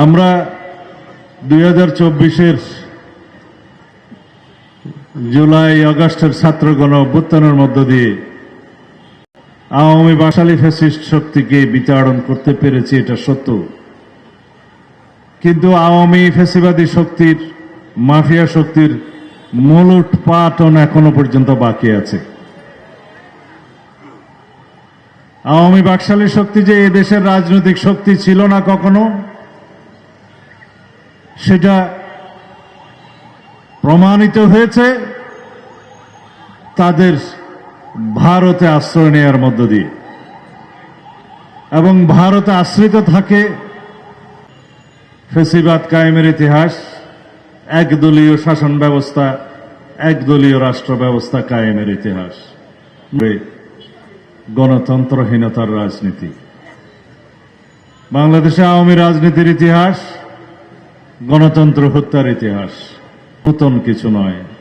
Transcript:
আমরা দুই হাজার চব্বিশের জুলাই আগস্টের ছাত্র গণ অভ্যুত্থানের মধ্য দিয়ে আওয়ামী বাসালি ফ্যাসিস্ট শক্তিকে বিতাড়ন করতে পেরেছি, এটা সত্য। কিন্তু আওয়ামী ফ্যাসিবাদী শক্তির, মাফিয়া শক্তির মূল উৎপাটন এখনও পর্যন্ত বাকি আছে। আওয়ামী বাকশালী শক্তি যে এদেশের রাজনৈতিক শক্তি ছিল না কখনো সেটা প্রমাণিত হয়েছে তাদের ভারতে আশ্রয় নেওয়ার মধ্য দিয়ে। এবং ভারতে আশ্রিত থাকে ফেসিবাদ কায়েমের ইতিহাস, একদলীয় শাসন ব্যবস্থা, একদলীয় রাষ্ট্র ব্যবস্থা কায়েমের ইতিহাস। গণতন্ত্রহীনতার রাজনীতি। বাংলাদেশে আওয়ামী রাজনীতির ইতিহাস গণতন্ত্র হত্যার ইতিহাস নতুন কিছু নয়।